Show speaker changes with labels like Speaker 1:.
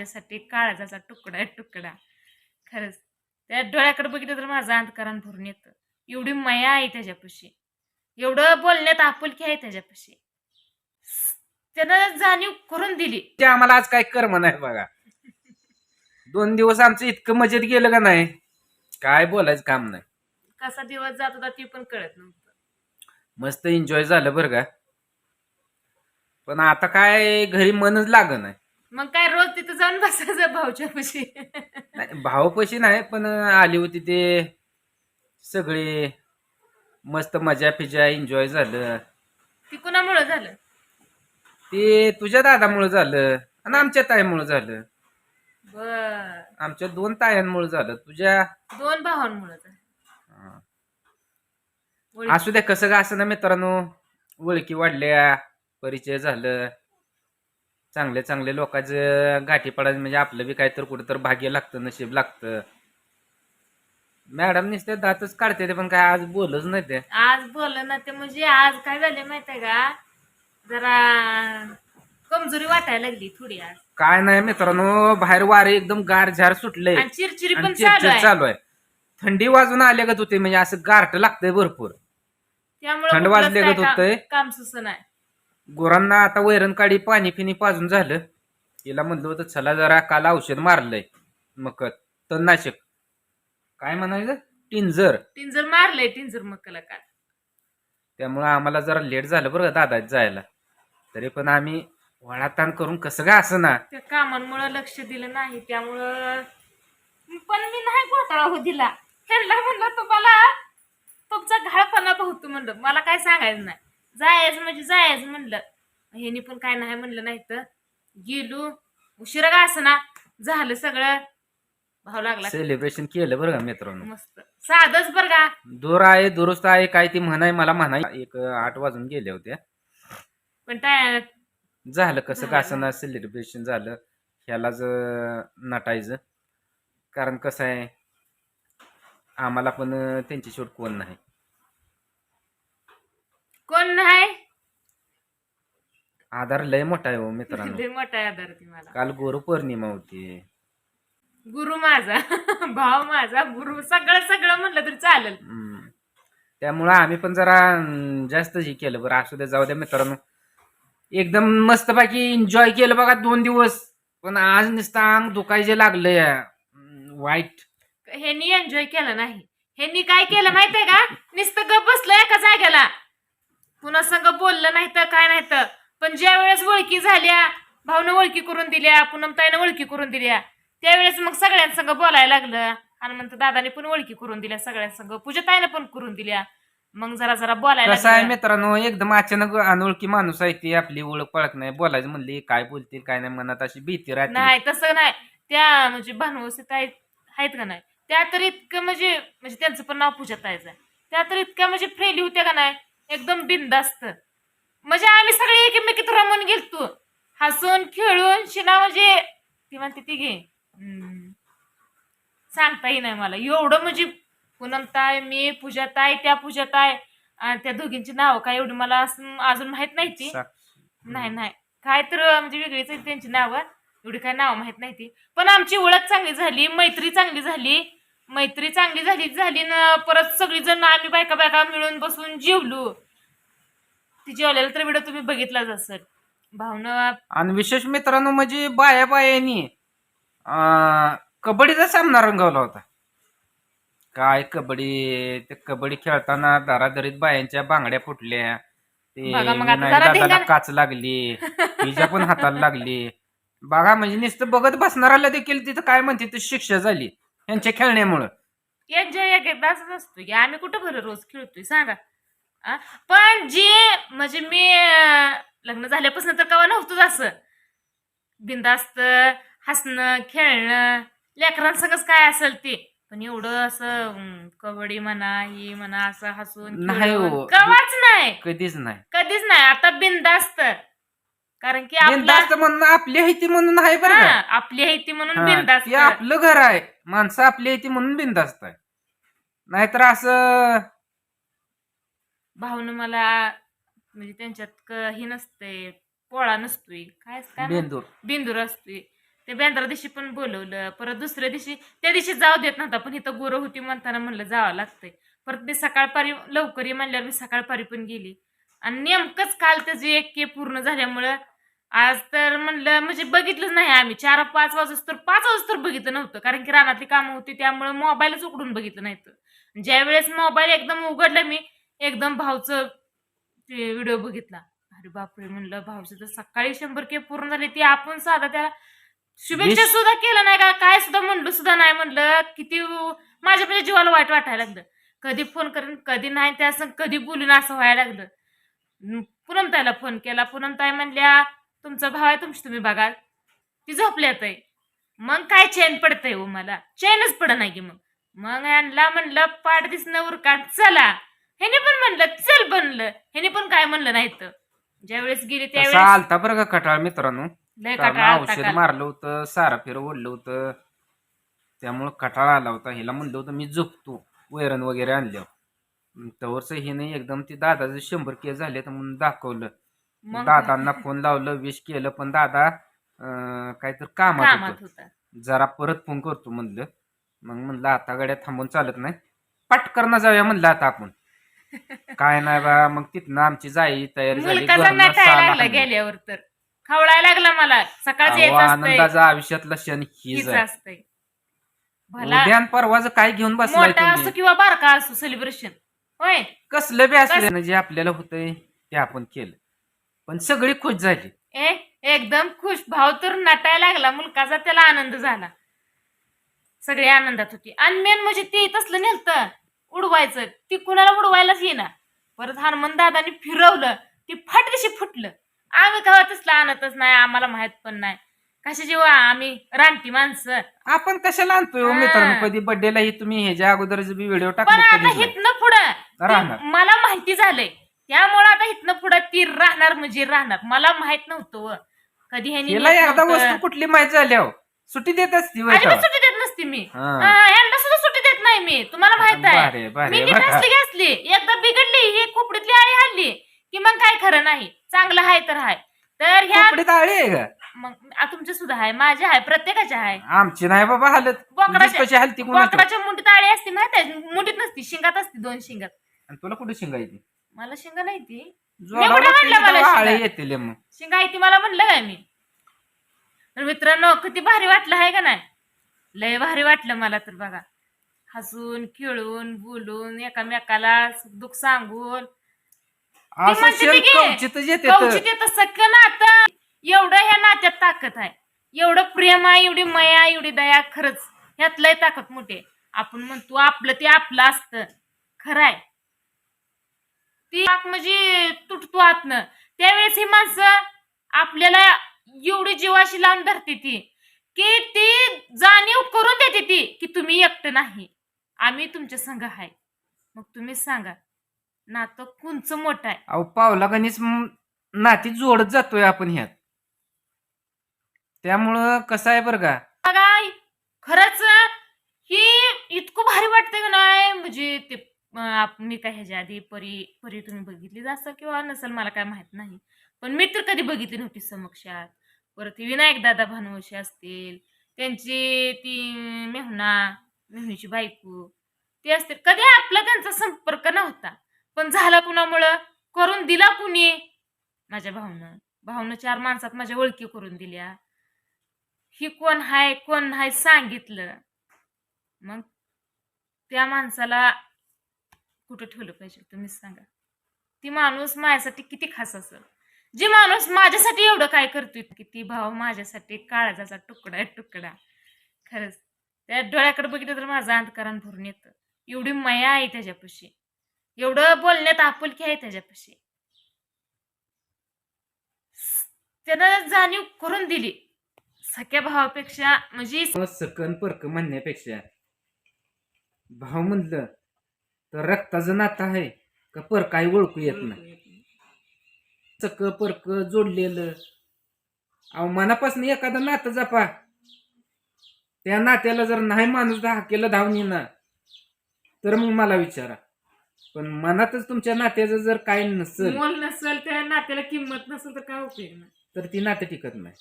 Speaker 1: माझ्यासाठी काळजाचा तुकडा आहे तुकडा. खरंच. त्या डोळ्याकडे बघितलं तर माझं अंतकरण भरून येतं. एवढी माया आहे त्याच्यापाशी. एवढं बोलण्यात आपुलकी आहे त्याच्यापाशी. त्यानं जाणीव करून दिली.
Speaker 2: ते आम्हाला आज काय कर्म नाही बघा. दोन दिवस आमचं इतकं मजेत गेलं का नाही? काय बोलायचं काम नाही.
Speaker 1: कसा दिवस जात होता ती पण कळत नव्हतं.
Speaker 2: मस्त एन्जॉय झालं बरं का. पण आता काय घरी मनच लाग नाही.
Speaker 1: मग काय रोज तिथं जाऊन बसायचं भाऊच्या पशी?
Speaker 2: नाही, भावपशी नाही पण आली होती ते सगळे मस्त मजा फिजा एन्जॉय झालं.
Speaker 1: ती कुणामुळं झालं?
Speaker 2: ते तुझ्या दादामुळे झालं आणि आमच्या ताईमुळे झालं.
Speaker 1: बर.
Speaker 2: आमच्या दोन तायांमुळे झालं तुझ्या?
Speaker 1: दोन भावांमुळं झालं.
Speaker 2: हा.
Speaker 1: ओळख-
Speaker 2: असू द्या कसं का असं ना मित्रांनो ओळखी वाढल्या परिचय झालं. चांगले चांगले लोकांचं गाठी पडायचं म्हणजे आपलं बी काहीतरी कुठं तर भाग्य लागतं नशीब लागतं. मॅडम नुसते दातच काढते ते पण काय आज बोलच नाही ते.
Speaker 1: आज बोललं ना ते म्हणजे आज काय झाले माहितीये का? जरा कमजोरी वाटायला लागली थोडी आज.
Speaker 2: काय नाही मित्रांनो बाहेर वारे एकदम गार झार सुटले.
Speaker 1: आणि चिरचिरी पण
Speaker 2: आणि
Speaker 1: चालू आहे.
Speaker 2: चालू आहे. थंडी वाजून आले का होते म्हणजे असं गारट लागतंय भरपूर.
Speaker 1: त्यामुळे
Speaker 2: थंड वाजले
Speaker 1: काम-
Speaker 2: होतंय?
Speaker 1: काम सुस नाही.
Speaker 2: गुरांना आता वैरण काढी पाणी फिनी पाजून झालं. तिला म्हणलं होतं चला जरा काल औषध मारलंय. मग तणनाशक. काय म्हणायचं? टिंजर.
Speaker 1: टिंजर मारले टिंजर मकला काल.
Speaker 2: त्यामुळं आम्हाला जरा लेट झालं बरं का दादा जायला. तरी पण आम्ही वळाताण करून कसं का असं ना?
Speaker 1: त्या कामांमुळे लक्ष दिलं नाही त्यामुळं पण मी नाही घोटाळा हो दिला. ह्यांना म्हणलं तुम्हाला तुमचा घाळपणा बहुतो म्हणलं. मला काय सांगायचं नाही. जायचं म्हणजे जायचं म्हणलं. ह्यानी पण काय नाही म्हणलं नाही तर गेलो. उशिरा का असं ना झालं सगळं. भाव लागला.
Speaker 2: सेलिब्रेशन केलं बरं का मित्रांनो?
Speaker 1: मस्त. साधच बरं का?
Speaker 2: दूर आहे दुरुस्त आहे काय ती म्हणाय मला म्हणाय एक आठ वाजून गेल्या होत्या
Speaker 1: पण टाय
Speaker 2: झालं कसं का. असं सेलिब्रेशन झालं. ह्यालाच नटायचं. कारण कसं आहे आम्हाला पण त्यांची शेवट कोण नाही.
Speaker 1: कोण नाही
Speaker 2: आधार लय मोठा आहे हो मित्रांनो.
Speaker 1: लय मोठा आहे आधार ती मला.
Speaker 2: काल गुरु पौर्णिमा होती.
Speaker 1: गुरु माझा. भाव माझा गुरु सगळं सगळं म्हणलं तरी चालेल.
Speaker 2: हम्म. त्यामुळं आम्ही पण जरा अं, जास्त हे केलं बरं. असू द्या जाऊ द्या मित्रांनो. एकदम मस्तपैकी एन्जॉय केलं बघा दोन दिवस. पण आज नुसतं अंग दुखायचे लागलंय. अं, वाईट.
Speaker 1: ह्यांनी एन्जॉय केलं नाही. ह्यांनी काय केलं माहितीये का? नुसतं गप बसलं एका जागेला. पुन्हा संग बोललं नाही तर काय नाही तर. पण ज्या वेळेस ओळखी झाल्या भावनं ओळखी करून दिल्या पूनम ताईनं ओळखी करून दिल्या त्यावेळेस मग सगळ्यांसंग बोलायला लागलं. हनुमंत दादाने पण ओळखी करून दिल्या सगळ्यांसंग पूजा ताईनं पण करून दिल्या. मग जरा जरा बोलायला
Speaker 2: कसं आहे
Speaker 1: लागलं.
Speaker 2: मित्रांनो एकदम अचानक अनोळखी माणूस आहे ती आपली ओळख पळख नाही. बोलायचं म्हणली काय बोलतील काय नाही मनात अशी भीती राहते.
Speaker 1: नाही तसं नाही. त्या म्हणजे भानुवसीत आहेत आहेत का नाही? त्या तर इतकं म्हणजे म्हणजे त्यांचं पण नाव पूजा ताईचं आहे. त्या तर इतक्या म्हणजे फ्रेंडली होत्या का नाही? एकदम बिंदास्त म्हणजे आम्ही सगळे एकमेकीत रमून गेलतो. हसून खेळून शिना म्हणजे ती म्हणते ती घे. सांगताही नाही मला. एवढं म्हणजे पूनम ताई मी पूजा ताई त्या पूजा ताई आणि त्या दोघींची नावं काय एवढी मला अजून माहीत नाही ती. नाही नाही. काय तर म्हणजे वेगळीच त्यांची नावं. एवढी काय नावं माहीत नाही ती. पण आमची ओळख चांगली झाली मैत्री चांगली झाली. मैत्री चांगली झाली झाली ना परत सगळीजण आम्ही बायका बायका मिळून बसून जेवलो. ती जेवलेला तर व्हिडिओ तुम्ही बघितलाच असेल. भावना
Speaker 2: आणि विशेष मित्रांनो म्हणजे बाया बायांनी अं, कबड्डीचा सामना रंगवला होता. काय कबड्डी? ते कबड्डी खेळताना दारादरीत बायांच्या बांगड्या फुटल्या. ते
Speaker 1: बघा मग आता
Speaker 2: विनायक
Speaker 1: जरा
Speaker 2: दादाला
Speaker 1: धिंगाणा-
Speaker 2: काच लागली. तिच्या पण हाताला लागली. बघा म्हणजे नुसतं बघत बसणाऱ्याला देखील तिथं काय म्हणते ती शिक्षा झाली. यांच्या खेळण्यामुळं.
Speaker 1: एन्जॉय एकदा असंच असतो की आम्ही कुठं बरं रोज खेळतोय सांगा. आ? पण जे म्हणजे मी अं, लग्न झाल्यापासून तर कवा नव्हतंच असं. बिंदास्त हसणं खेळणं लेकरांसंगच काय असेल ते. पण एवढं असं अं, कबड्डी म्हणा ही म्हणा असं हसून
Speaker 2: नाही हो.
Speaker 1: कवाच नाही.
Speaker 2: कधीच नाही.
Speaker 1: कधीच नाही. आता बिंदास्त कारण की आपला
Speaker 2: बिनधास्त म्हणून आपली आहे ती म्हणून आहे बरं
Speaker 1: हा, आपली आहे ती म्हणून
Speaker 2: हा,
Speaker 1: बिंदास्त
Speaker 2: ते आपलं घर आहे. माणसं आपली आहे ती म्हणून बिनधास्त आहे. नाहीतर असं
Speaker 1: भाऊन मला म्हणजे त्यांच्यात क- हे नसते पोळा नसतोय. काय काय म्हणतात?
Speaker 2: बेंदूर.
Speaker 1: बिंदूर असतोय. ते बेंद्रा दिवशी पण बोलवलं परत दुसऱ्या दिवशी त्या दिवशी जाऊ देत नव्हता पण इथं गोरं होती म्हणताना म्हणलं जावं लागतंय. परत मी सकाळपारी लवकर ये म्हणल्यावर मी सकाळपारी पण गेली. आणि नेमकंच काल त्याची एक के पूर्ण झाल्यामुळं आज तर म्हणलं म्हणजे बघितलंच नाही आम्ही. चार पाच वाजता तर पाच वाजता तर बघितलं नव्हतं. कारण की रानातली कामं होती त्यामुळे मोबाईलच उघडून बघितलं नाही ज्या वेळेस मोबाईल एकदम उघडला मी एकदम भाऊचं ते व्हिडिओ बघितला. अरे बापरे म्हणलं भाऊचं तर सकाळी शंभर के पूर्ण झाले ते आपण साधा त्याला शुभेच्छा सुद्धा केलं नाही का? काय सुद्धा म्हणलं सुद्धा नाही. म्हणलं किती माझ्या म्हणजे जीवाला वाईट वाटायला लागलं. कधी फोन करेन कधी नाही त्या असं कधी बोलून असं व्हायला लागलं. न- पूनम ताईला फोन केला. पूनम ताई म्हणल्या तुमचा भाव आहे तुमची तुम्ही बघा ती झोपल्यात आहे. मग काय चैन पडतंय हो मला? चैनच पड नाही की मग. मग यांना म्हणलं पाठ दिसणं उरकाट चला. ह्याने पण म्हणलं चल बनलं. ह्याने पण काय म्हणलं नाही तर. ज्यावेळेस गेली
Speaker 2: तसा
Speaker 1: त्यावेळेस
Speaker 2: आलता बरं का कटाळ मित्रांनो.
Speaker 1: लय
Speaker 2: कारण
Speaker 1: कटाळा आलता
Speaker 2: औषध
Speaker 1: काल.
Speaker 2: मारलं होतं सारा फिर ओढलं होतं. त्यामुळं कटाळा आला होता. हिला म्हणलं होतं मी झोपतो. वैरण वगैरे आणल्यावर तवरच हिने एकदम ती दादाचं शंभर केस झाले तर म्हणून दाखवलं.
Speaker 1: मग
Speaker 2: दादांना फोन लावलं विश केलं पण दादा अं, काहीतरी कामात
Speaker 1: कामात
Speaker 2: होतं.
Speaker 1: होता.
Speaker 2: जरा परत फोन करतो म्हणलं. मग म्हणलं आता गाड्या थांबून चालत नाही पटकन जाऊया म्हणलं आता आपण. काय नाही बा मग तिथनं आमची जाई तयारी झाली
Speaker 1: मुलकाचा
Speaker 2: घरनं
Speaker 1: नटायला
Speaker 2: सहाला
Speaker 1: लागला
Speaker 2: हाणलं.
Speaker 1: गेल्यावर तर. खवळायला लागला मला. सकाळचं
Speaker 2: अहो,
Speaker 1: यायचं असतंय.
Speaker 2: आनंदाचा आयुष्यातला क्षण हीच
Speaker 1: हीच
Speaker 2: आहे.
Speaker 1: असतंय. भला
Speaker 2: उद्या आणि परवाचं काय घेऊन बसलाय
Speaker 1: मोठा असो
Speaker 2: तुम्ही
Speaker 1: किंवा बारका असो सेलिब्रेशन होय?
Speaker 2: कसलं बी असलं जे आपल्याला होतंय ते आपण केलं. पण सगळी खुश झाली.
Speaker 1: ए एकदम खुश. भाव तर नटायला लागला. मुलकाचा त्याला आनंद झाला. सगळे आनंदात होती. आणि मेन म्हणजे ते तसलं नेलतं. उडवायचं. ती कुणाला उडवायलाच येईना. परत हनुमान दादानी फिरवलं. ती फाटकशी फुटलं. आम्ही कवा तसलं आणतच नाही. आम्हाला माहीत पण नाही. कशाची वा आम्ही? रानटी माणसं.
Speaker 2: आपण कशाला आणतोय हो. मित्रांनो? कधी बर्थडेला ही तुम्ही ह्याच्या अगोदर बी व्हिडिओ
Speaker 1: पण
Speaker 2: टाकले
Speaker 1: आता
Speaker 2: नाही.
Speaker 1: हितनं पुढं.
Speaker 2: राहणार.
Speaker 1: मला माहिती झालंय. त्यामुळे आता हितनं पुढं ती राहणार म्हणजे राहणार. मला माहीत नव्हतं व. कधी ह्यानी
Speaker 2: हिला
Speaker 1: नेत
Speaker 2: एकदा
Speaker 1: नव्हतं.
Speaker 2: वस्तू कुठली माहीत झाली हो सुट्टी देत असती होय
Speaker 1: अजिबात. सुट्टी देत नसते मी.
Speaker 2: हा.
Speaker 1: हा, यांना सुद्धा सुट्टी देत नाही मी. तुम्हाला माहीत आहे.
Speaker 2: भारी,
Speaker 1: मी नीट. असली की? असली एकदा बिघडली ही कुपडीतली आळी हल्ली. की मग काय खरं नाही. चांगलं आहे तर आहे तर ह्या
Speaker 2: आहे का?
Speaker 1: मग आ, तुमचे सुद्धा आहे माझे आहे प्रत्येकाचे आहे
Speaker 2: आमची नाही बाबा हालत.
Speaker 1: बोकडाच्या-
Speaker 2: कशी हालती कोणाची?
Speaker 1: बोकडाच्या मुंडीत आळी असते माहीत आहे? मुंडीत नसती. शिंगात असते दोन शिंगात.
Speaker 2: आणि तुला कुठे शिंगायची?
Speaker 1: मला शिंगा नाही ती. कुठं म्हणलं मला शिंगा?
Speaker 2: येतील मग.
Speaker 1: शिंगा आहे ती मला म्हणलं काय मी. तर मित्रांनो किती भारी वाटलं आहे का नाही? लय भारी वाटलं मला तर बघा. हसून खेळून बोलून एकामेकाला दुःख सांगून.
Speaker 2: असं
Speaker 1: म्हणते
Speaker 2: शेण
Speaker 1: ती की,
Speaker 2: कवचितच येते
Speaker 1: कवचित येतं सख्य नातं. एवढं ह्या नात्यात ताकद आहे. एवढं प्रेम आहे एवढी मया एवढी दया खरंच. ह्यात लय ताकद मोठी आहे. आपण म्हणतो आपलं ते आपलं असतं. खरं आहे. ती आग म्हणजे तुटतो आतनं. त्यावेळेस ही माणसं आपल्याला एवढी जीवाशी लावून धरते ती की ती जाणीव करून देते ती की तुम्ही एकटं नाही. आम्ही तुमच्या संघ आहे. मग तुम्हीच सांगा नातं कुंच मोठं आहे?
Speaker 2: अहो पावला गणीस नाती जोडत जातोय आपण ह्यात. त्यामुळं कसं आहे बरं का?
Speaker 1: बघा खरंच ही इतकं भारी वाटतंय का नाही? म्हणजे ते आप- मी काय ह्याच्या आधी परी परी तुम्ही बघितली असं किंवा नसेल मला काय माहीत नाही. पण मी तर कधी बघितली नव्हती समक्षात. परत ती विनायक दादा भानुवशी असतील त्यांची ती मेहुणा मेहुणीची बायको ते असतील. कधी आपला त्यांचा संपर्क नव्हता. पण झाला कुणामुळं? करून दिला कुणी? माझ्या भाऊनं भाऊनं चार माणसात माझ्या ओळखी करून दिल्या. ही कोण हाय कोण नाही सांगितलं. मग त्या माणसाला कुठं ठेवलं पाहिजे तुम्हीच सांगा. ती माणूस माझ्यासाठी किती खास असेल. जी माणूस माझ्यासाठी एवढं काय करतोय की ती भाव माझ्यासाठी काळजाचा तुकडा आहे तुकडा. खरंच. त्या डोळ्याकडे बघितलं तर माझं अंधकारण भरून येतं. एवढी मया आहे त्याच्यापाशी. एवढं बोलण्यात आपुलकी आहे त्याच्यापाशी. त्यानं जाणीव करून दिली. सख्या भावापेक्षा म्हणजे
Speaker 2: सकन परक म्हणण्यापेक्षा. भाव म्हणलं तर रक्ताचं नातं आहे का पर काही ओळखू येत नाही? चक परक जोडलेलं. अहो मनापासून एखादं नातं जपा. त्या नात्याला जर नाही माणूस हाकेला धावून येणार तर मग मला विचारा. पण मनातच तुमच्या नात्याचं जर काही नसेल
Speaker 1: मोल नसेल त्या नात्याला किंमत नसेल तर काय उपयोग नाही.
Speaker 2: तर ती नातं टिकत नाही.